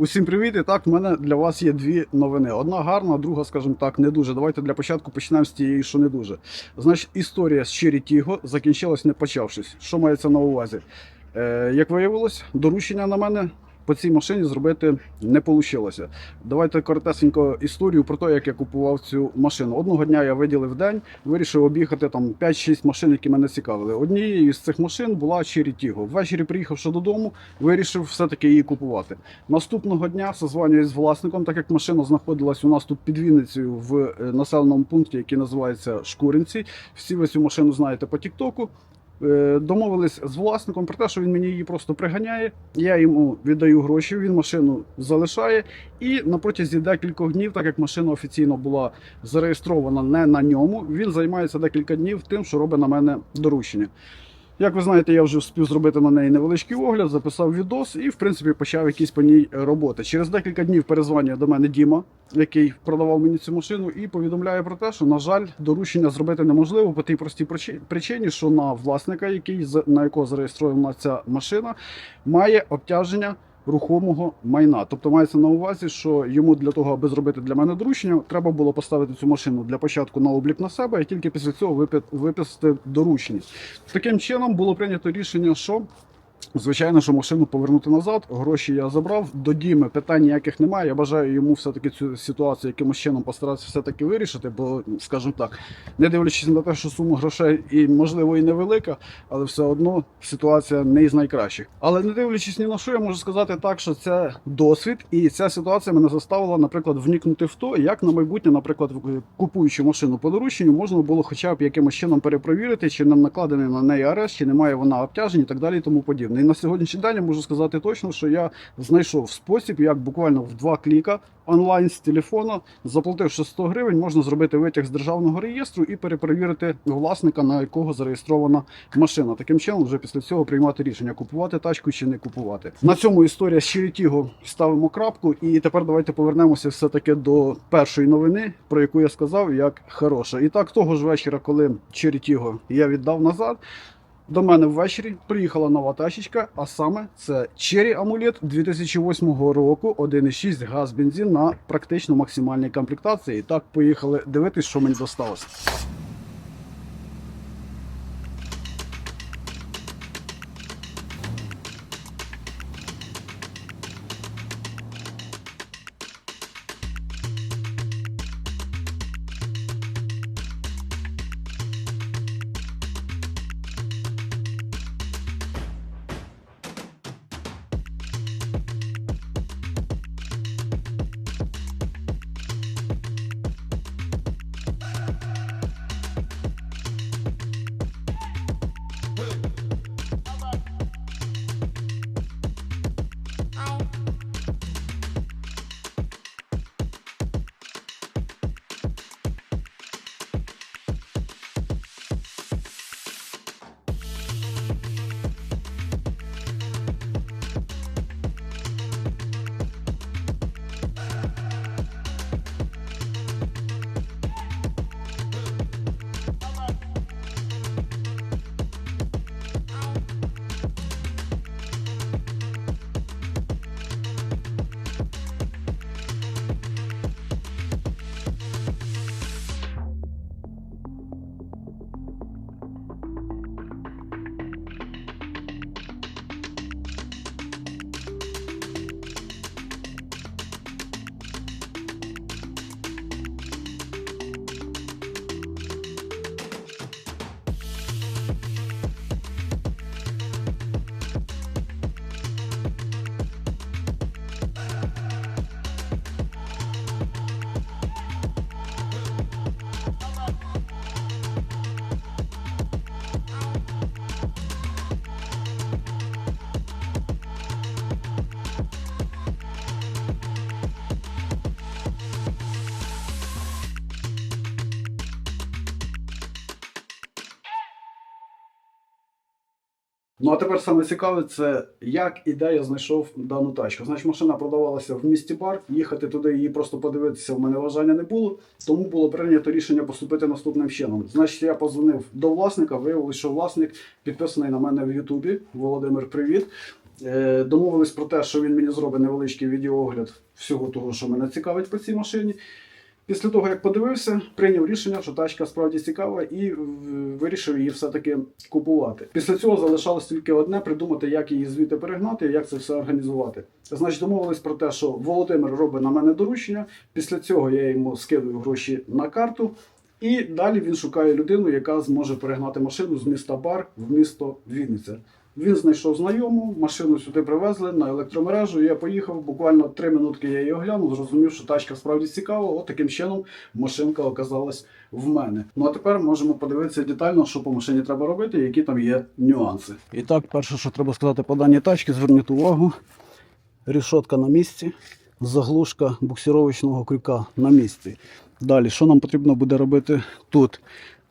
Усім привіт! І так, в мене для вас є дві новини. Одна гарна, друга, скажімо так, не дуже. Давайте для початку почнемо з тієї, що не дуже. Значить, історія з Черрі Тіго закінчилась не почавшись. Що мається на увазі? Е, як виявилось, доручення на мене по цій машині зробити не вийшло. Давайте коротесенько історію про те, як я купував цю машину. Одного дня я виділив день, вирішив об'їхати там 5-6 машин, які мене цікавили. Однією з цих машин була Черрі Тіго. Ввечері, приїхавши додому, вирішив все-таки її купувати. Наступного дня созванююсь з власником, так як машина знаходилась у нас тут під Вінницею в е, населеному пункті, який називається Шкуринці. Всі ви цю машину знаєте по Тіктоку. Е, Домовились з власником про те, що він мені її просто приганяє. Я йому віддаю гроші, він машину залишає. І на протязі декількох днів, так як машина офіційно була зареєстрована не на ньому, він займається декілька днів тим, що робить на мене доручення. Як ви знаєте, я вже встиг зробити на неї невеличкий огляд, записав відос і, в принципі, почав якісь по ній роботи. Через декілька днів перезвонює до мене Діма, який продавав мені цю машину, і повідомляє про те, що, на жаль, доручення зробити неможливо по тій простій причині, що на власника, який на якого зареєстрована ця машина, має обтяження рухомого майна. Тобто мається на увазі, що йому для того, аби зробити для мене доручення, треба було поставити цю машину для початку на облік на себе, і тільки після цього випи- виписати доручення. Таким чином було прийнято рішення, що. Звичайно, що машину повернути назад. Гроші я забрав. До Діми питань ніяких немає. Я бажаю йому все-таки цю ситуацію якимось чином постаратися все-таки вирішити, бо, скажімо так, не дивлячись на те, що сума грошей і можливо і невелика, але все одно ситуація не із найкращих. Але не дивлячись ні на що, я можу сказати так, що це досвід, і ця ситуація мене заставила, наприклад, вникнути в то, як на майбутнє, наприклад, купуючи машину по дорученню, можна було хоча б якимось чином перепровірити, чи не накладений на неї арешт, чи немає вона обтяжень і так далі, і тому подібне. І на сьогоднішній день я можу сказати точно, що я знайшов спосіб, як буквально в два кліка онлайн з телефона, заплативши 100 гривень, можна зробити витяг з державного реєстру і перепровірити власника, на якого зареєстрована машина. Таким чином, вже після цього приймати рішення, купувати тачку чи не купувати. На цьому історія з Черетіго ставимо крапку. І тепер давайте повернемося все-таки до першої новини, про яку я сказав, як хороша. І так, того ж вечора, коли Черетіго я віддав назад. До мене ввечері приїхала нова тачечка, а саме це Cherry Amulet 2008 року, 1,6 газ бензин на практично максимальній комплектації. Так, поїхали дивитись, що мені досталося. Ну а тепер саме цікаве, це як і де я знайшов дану тачку. Значить, машина продавалася в місті Бар. Їхати туди її просто подивитися в мене бажання не було. Тому було прийнято рішення поступити наступним чином. Значить, я позвонив до власника, виявилося, що власник підписаний на мене в Ютубі. Володимир, привіт. Е, Домовились про те, що він мені зробить невеличкий відеоогляд всього того, що мене цікавить по цій машині. Після того, як подивився, прийняв рішення, що тачка справді цікава, і вирішив її все-таки купувати. Після цього залишалось тільки одне придумати, як її звідти перегнати і як це все організувати. Значить, домовились про те, що Володимир робить на мене доручення. Після цього я йому скидую гроші на карту. І далі він шукає людину, яка зможе перегнати машину з міста Бар в місто Вінниця. Він знайшов знайому, машину сюди привезли на електромережу. Я поїхав. Буквально три минутки я її оглянув, зрозумів, що тачка справді цікава. От таким чином машинка оказалась в мене. Ну а тепер можемо подивитися детально, що по машині треба робити, які там є нюанси. І так, перше, що треба сказати по даній тачці, зверніть увагу. Рішотка на місці, заглушка буксировочного крюка на місці. Далі, що нам потрібно буде робити тут?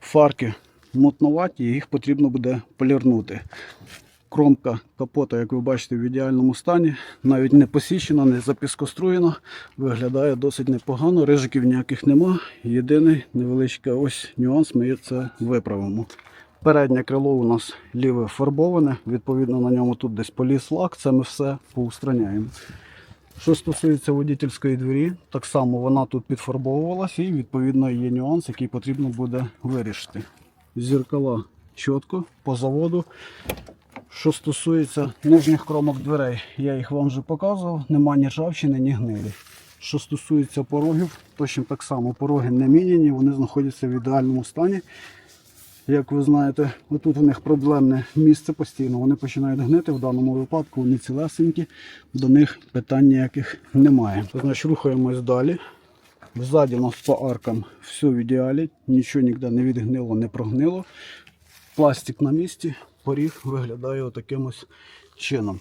Фарки мутноваті, їх потрібно буде полірнути. Кромка капота, як ви бачите, в ідеальному стані, навіть не посічена, не запіскоструєна, виглядає досить непогано, рижиків ніяких нема. Єдиний невеличкий ось нюанс, ми це виправимо. Переднє крило у нас ліве фарбоване, відповідно на ньому тут десь поліз лак, це ми все поустраняємо. Що стосується водительської двері, так само вона тут підфарбовувалася і відповідно є нюанс, який потрібно буде вирішити. Зеркала чітко по заводу. Що стосується нижніх кромок дверей, я їх вам вже показував, нема ні ржавчини, ні гнилі. Що стосується порогів, точно так само пороги не міняні, вони знаходяться в ідеальному стані. Як ви знаєте, отут у них проблемне місце постійно. Вони починають гнити. В даному випадку вони цілесенькі, до них питань ніяких немає. Значить, рухаємось далі. Ззаді у нас по аркам все в ідеалі, нічого ніде не відгнило, не прогнило. Пластик на місці, поріг виглядає отаким ось чином.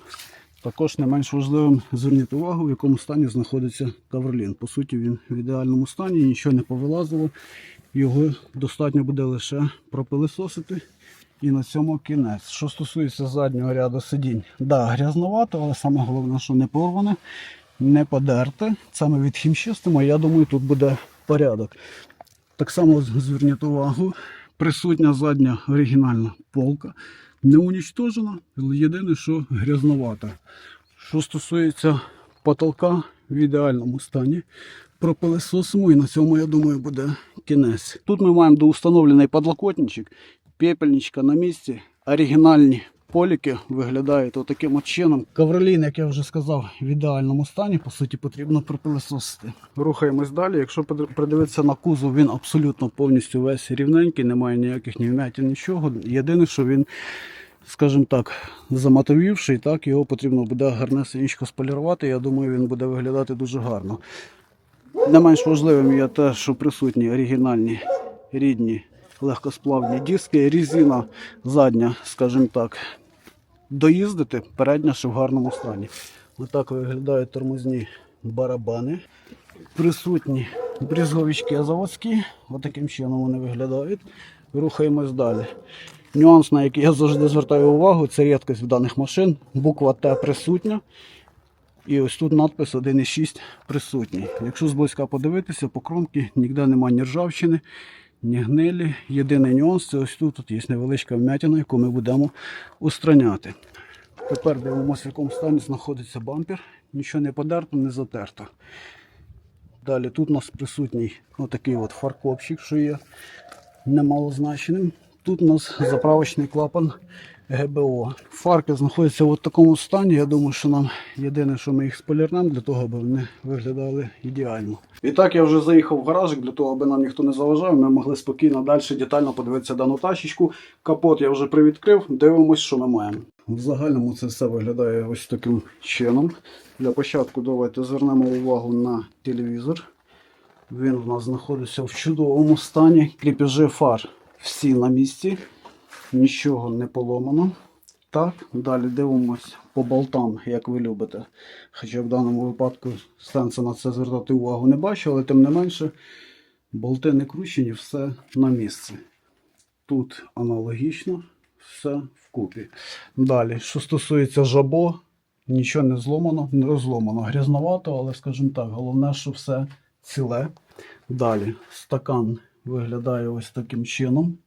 Також не менш важливим зверніть увагу, в якому стані знаходиться каверлін. По суті, він в ідеальному стані, нічого не повилазило. Його достатньо буде лише пропилисосити. І на цьому кінець. Що стосується заднього ряду сидінь, да, грязновато, але саме головне, що не порване, не подерте. Це ми відхімчистимо, я думаю, тут буде порядок. Так само зверніть увагу, присутня задня оригінальна полка. Не унічтожена, єдине, що грязновата. Що стосується потолка в ідеальному стані, пропилисосимо і на цьому, я думаю, буде кінець. Тут ми маємо доустановлений подлокотничок, пепельничка на місці, оригінальні поліки виглядають отаким от чином. Ковролін, як я вже сказав, в ідеальному стані, по суті, потрібно пропилисосити. Рухаємось далі. Якщо придивитися на кузов, він абсолютно повністю весь рівненький, немає ніяких ні вмятин, нічого. Єдине, що він, скажімо так, заматовівший, так, його потрібно буде гарнесенько сполірувати. Я думаю, він буде виглядати дуже гарно. Не менш важливим є те, що присутні оригінальні рідні легкосплавні диски, резина задня, скажімо так, доїздити, передня ще в гарному стані. Отак виглядають тормозні барабани. Присутні брізговички заводські, отаким чином вони виглядають. Рухаємось далі. Нюанс, на який я завжди звертаю увагу, це рідкість в даних машин. Буква Т присутня. І ось тут надпис 1.6 присутній. Якщо зблизька подивитися, по кромці ніде немає ні ржавчини, ні гнилі. Єдиний нюанс це ось тут, тут є невеличка вмятина, яку ми будемо устраняти. Тепер дивимося, в якому стані знаходиться бампер. Нічого не подерто, не затерто. Далі тут у нас присутній отакий от фаркопчик, що є немалозначним. Тут у нас заправочний клапан ГБО. Фарки знаходяться в такому стані. Я думаю, що нам єдине, що ми їх сполірнемо, для того, аби вони виглядали ідеально. І так я вже заїхав в гаражик, для того, аби нам ніхто не заважав. Ми могли спокійно далі детально подивитися дану тачечку. Капот я вже привідкрив, дивимось, що ми маємо. В загальному це все виглядає ось таким чином. Для початку давайте звернемо увагу на телевізор. Він у нас знаходиться в чудовому стані. Кріпежі фар всі на місці, нічого не поломано. Так, далі дивимось по болтам, як ви любите. Хоча в даному випадку сенсу на це звертати увагу не бачу, але тим не менше, болти не кручені, все на місці. Тут аналогічно, все вкупі. Далі, що стосується жабо, нічого не зломано, не розломано. Грязновато, але, скажімо так, головне, що все ціле. Далі, стакан виглядає ось таким чином.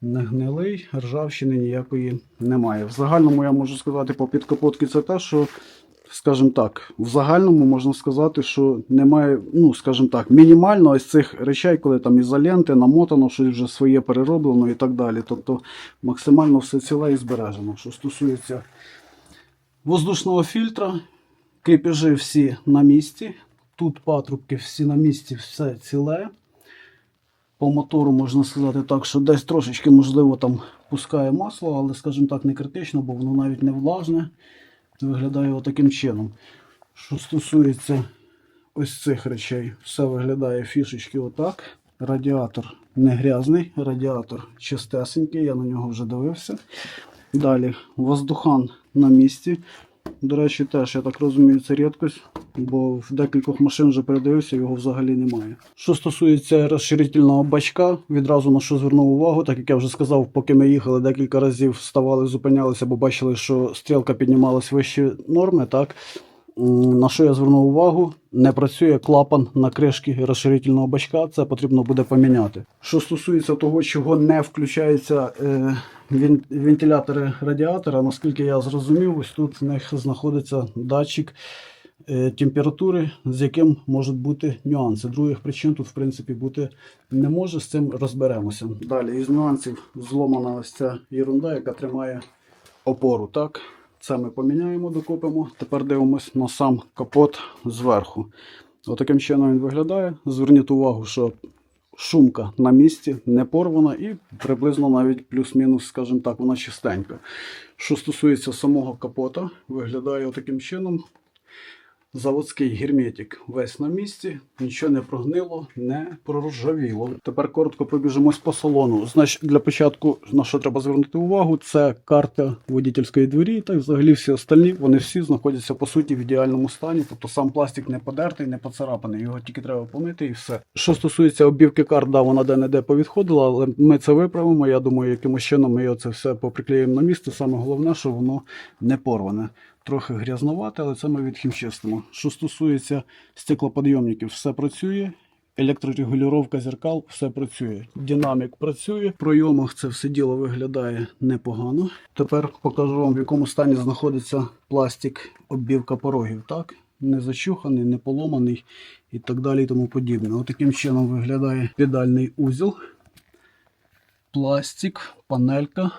не гнилий, ржавчини ніякої немає. В загальному я можу сказати по підкапотці це те, що, скажімо так, в загальному можна сказати, що немає, ну, скажімо так, мінімально ось цих речей, коли там ізоленти, намотано, щось вже своє перероблено і так далі. Тобто максимально все ціле і збережено. Що стосується воздушного фільтра, кріпежі всі на місці. Тут патрубки всі на місці, все ціле. По мотору можна сказати так, що десь трошечки, можливо, там пускає масло, але, скажімо так, не критично, бо воно навіть не влажне. Виглядає отаким чином. Що стосується ось цих речей, все виглядає фішечки отак. Радіатор не грязний, радіатор чистесенький, я на нього вже дивився. Далі воздухан на місці. До речі, теж, я так розумію, це рідкость, бо в декількох машин вже передивився, його взагалі немає. Що стосується розширительного бачка, відразу на що звернув увагу, так як я вже сказав, поки ми їхали декілька разів, вставали, зупинялися, бо бачили, що стрілка піднімалась вище норми, так. На що я звернув увагу? Не працює клапан на кришки розширительного бачка, це потрібно буде поміняти. Що стосується того, чого не включаються е, вен- вентилятори радіатора, наскільки я зрозумів, ось тут в них знаходиться датчик е, температури, з яким можуть бути нюанси. Других причин тут, в принципі, бути не може. З цим розберемося. Далі із нюансів зломана ось ця ерунда, яка тримає опору. Так, це ми поміняємо, докупимо. Тепер дивимось на сам капот зверху. Отаким чином він виглядає. Зверніть увагу, що шумка на місці, не порвана і приблизно навіть плюс-мінус, скажімо так, вона чистенька. Що стосується самого капота, виглядає отаким чином. Заводський герметик весь на місці, нічого не прогнило, не проржавіло. Тепер коротко пробіжимось по салону. Значить, для початку на що треба звернути увагу, це карта водительської двері, та й взагалі всі остальні, вони всі знаходяться по суті в ідеальному стані. Тобто сам пластик не подертий, не поцарапаний, його тільки треба помити і все. Що стосується оббівки карт, да, вона де-не-де повідходила, але ми це виправимо. Я думаю, якимось чином ми це все поприклеїмо на місце. Саме головне, що воно не порване трохи грязновате, але це ми відхімчистимо. Що стосується стеклоподйомників, все працює. Електрорегулювання зеркал, все працює. Динамік працює. В пройомах це все діло виглядає непогано. Тепер покажу вам, в якому стані знаходиться пластик оббівка порогів. Так? Не зачуханий, не поломаний і так далі і тому подібне. Отаким чином виглядає педальний узіл. Пластик, панелька.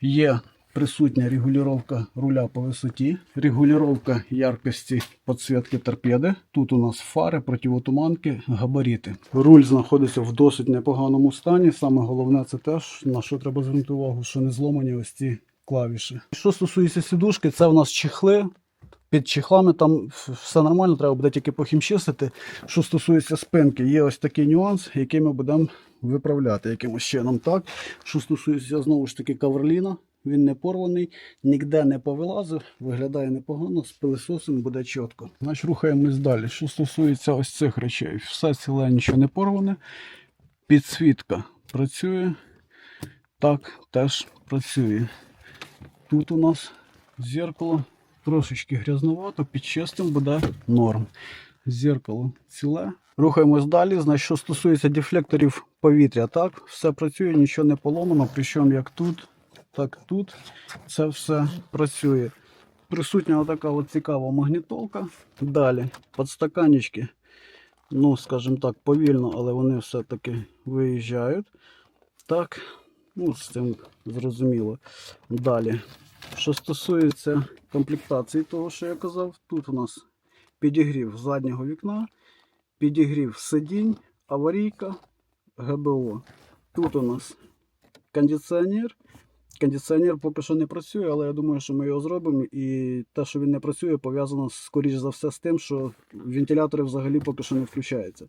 Є присутня регулювання руля по висоті, регулювання яркості підсвітки торпеди. Тут у нас фари, противотуманки, габарити. Руль знаходиться в досить непоганому стані. Саме головне це те, що- на що треба звернути увагу, що не зломані ось ці клавіші. Що стосується сідушки, це у нас чехли. Під чехлами там все нормально, треба буде тільки похімчистити. Що стосується спинки, є ось такий нюанс, який ми будемо виправляти якимось чином. Так, що стосується знову ж таки каверліна, він не порваний, ніде не повилазив, виглядає непогано, з пилисосом буде чітко. Значить, рухаємось далі. Що стосується ось цих речей, все ціле, нічого не порване. Підсвітка працює. Так, теж працює. Тут у нас зеркало трошечки грязновато, під чистим буде норм. Зеркало ціле. Рухаємось далі. Значить, що стосується дефлекторів повітря, так, все працює, нічого не поломано, причому як тут, так тут. Це все працює. Присутня така от цікава магнітолка. Далі подстаканнички. Ну, скажімо так, повільно, але вони все-таки виїжджають. Так, ну, з цим зрозуміло. Далі. Що стосується комплектації того, що я казав, тут у нас підігрів заднього вікна, підігрів сидінь, аварійка, ГБО. Тут у нас кондиціонер. Кондиціонер поки що не працює, але я думаю, що ми його зробимо. І те, що він не працює, пов'язано скоріш за все з тим, що вентилятори взагалі поки що не включаються.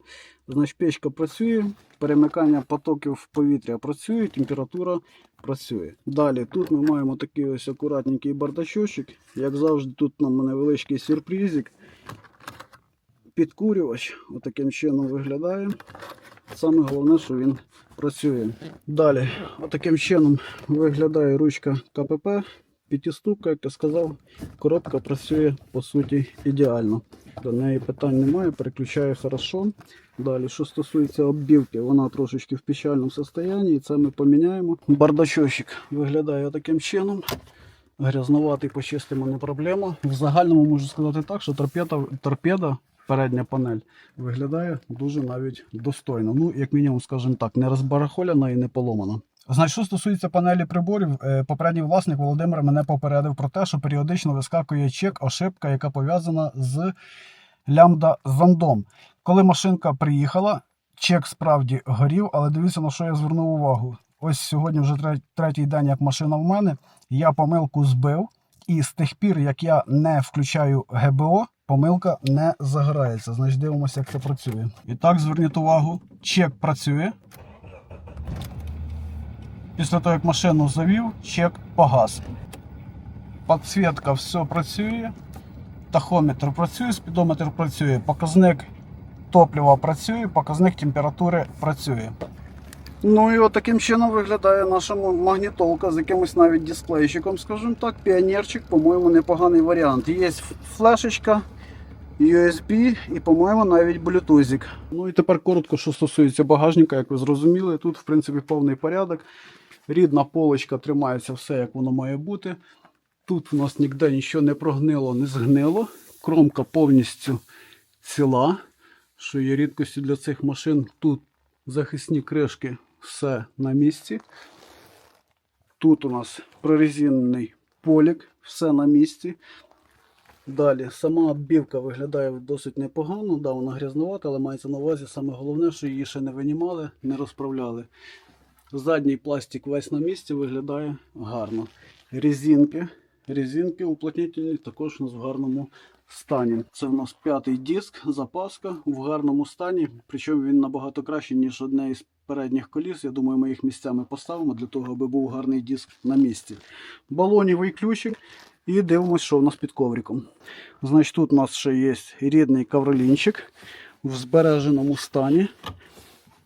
Значить, печка працює, перемикання потоків повітря працює, температура працює. Далі тут ми маємо такий ось акуратненький бардачочок. Як завжди, тут нам невеличкий сюрпризик. Підкурювач отаким чином виглядає. Саме головне, що він працює. Далі, отаким чином виглядає ручка КПП. П'ятиступка, як я сказав, коробка працює по суті ідеально. До неї питань немає, переключає хорошо. Далі, що стосується оббівки, вона трошечки в печальному стані, і це ми поміняємо. Бардачочок виглядає таким чином. Грязноватий почистимо не проблема. В загальному можу сказати так, що торпеда, торпеда передня панель виглядає дуже навіть достойно. Ну, як мінімум, скажімо так, не розбарахоляна і не поломана. Значить, що стосується панелі приборів, е, попередній власник Володимир мене попередив про те, що періодично вискакує чек, ошибка, яка пов'язана з лямбда зондом. Коли машинка приїхала, чек справді горів, але дивіться, на що я звернув увагу. Ось сьогодні вже третій день, як машина в мене. Я помилку збив, і з тих пір, як я не включаю ГБО, помилка не загорається. Значить, дивимося, як це працює. І так, зверніть увагу, чек працює. Після того, як машину завів, чек погас. Підсвітка все працює. Тахометр працює, спідометр працює, показник топлива працює, показник температури працює. Ну і от таким чином виглядає наша магнітолка з якимось навіть дисплейчиком, скажімо так. Піонерчик, по-моєму, непоганий варіант. Є флешечка, USB і, по-моєму, навіть Bluetooth. Ну і тепер коротко, що стосується багажника, як ви зрозуміли, тут, в принципі, повний порядок. Рідна полочка тримається все, як воно має бути. Тут у нас ніде нічого не прогнило, не згнило. Кромка повністю ціла, що є рідкістю для цих машин. Тут захисні кришки, все на місці. Тут у нас прорезинений полік, все на місці. Далі, сама оббівка виглядає досить непогано. Да, вона грязнувата, але мається на увазі саме головне, що її ще не винімали, не розправляли. Задній пластик весь на місці виглядає гарно. Резинки. Резинки уплотнительні також у нас в гарному стані. Це в нас п'ятий диск, запаска в гарному стані. Причому він набагато кращий, ніж одне із передніх коліс. Я думаю, ми їх місцями поставимо для того, аби був гарний диск на місці. Балонівий ключик. І дивимося, що в нас під ковриком. Значить, тут у нас ще є рідний ковролінчик в збереженому стані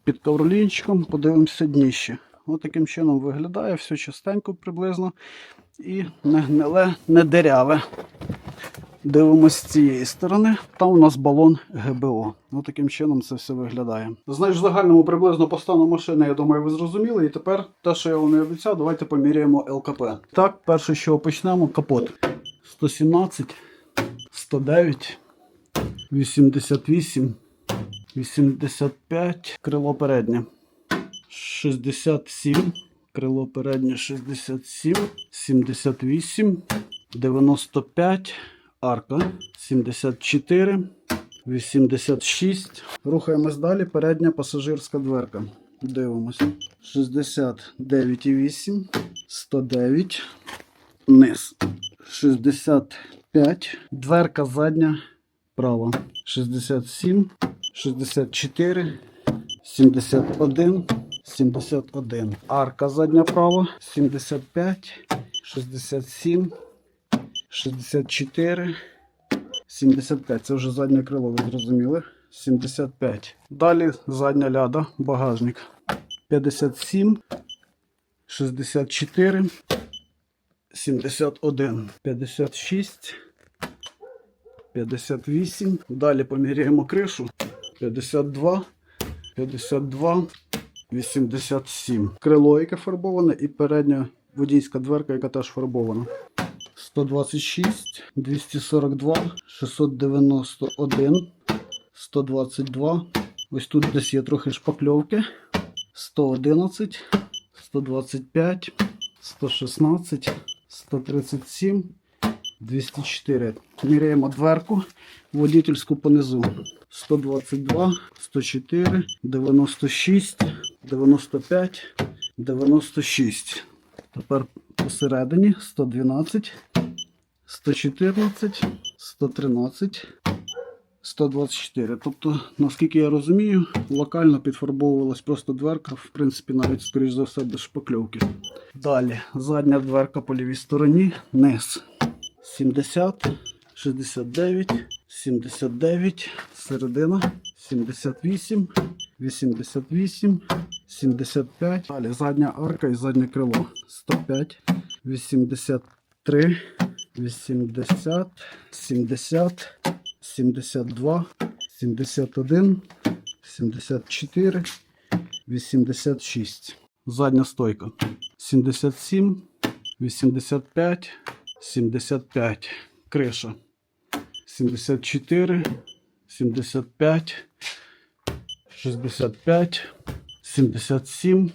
під ковролінчиком, подивимося дніще. Ось таким чином виглядає, все частенько приблизно. І не гниле, не деряве. Дивимось з цієї сторони. Там у нас балон ГБО. Ось таким чином це все виглядає. Знаєш, в загальному приблизно по стану машини, я думаю, ви зрозуміли. І тепер те, що я вам не обіцяв, давайте поміряємо ЛКП. Так, перше, чого почнемо, капот. 117, 109, 88, 85, крило переднє. 67, крило переднє 67, 78, 95, арка 74, 86. Рухаємось далі. Передня пасажирська дверка. Дивимось. 69,8, 109, низ. 65, дверка задня права. 67, 64, 71, 71. Арка задня права. 75, 67, 64, 75. Це вже заднє крило, ви зрозуміли. 75. Далі задня ляда, багажник. 57, 64, 71, 56, 58. Далі поміряємо кришу. 52, 52, 87. Крило, яке фарбоване, і передня водійська дверка, яка теж фарбована. 126, 242, 691, 122. Ось тут десь є трохи шпакльовки. 111, 125, 116, 137, 204. Міряємо дверку водительську понизу. 122, 104, 96, 95, 96. Тепер посередині 112, 114, 113, 124. Тобто, наскільки я розумію, локально підфарбовувалась просто дверка, в принципі, навіть, скоріш за все, без шпакльовки. Далі, задня дверка по лівій стороні, низ 70, 69, 79, середина 78, 88, 75. Далі задня арка і заднє крило 105, 83, 80, 70, 72, 71, 74, 86. Задня стойка. 77, 85, 75. Криша. 74, 75, 65, 77,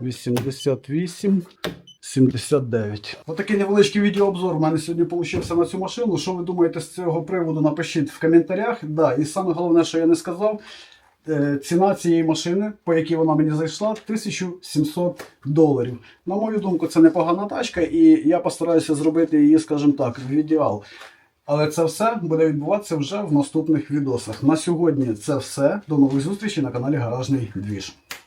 88, 79. Отакий невеличкий відеообзор у мене сьогодні вийшов на цю машину. Що ви думаєте з цього приводу? Напишіть в коментарях. Да, і саме головне, що я не сказав, е, ціна цієї машини, по якій вона мені зайшла, 1700 доларів. На мою думку, це непогана тачка, і я постараюся зробити її, скажімо так, в ідеал. Але це все буде відбуватися вже в наступних відосах. На сьогодні це все. До нових зустрічей на каналі Гаражний Двіж.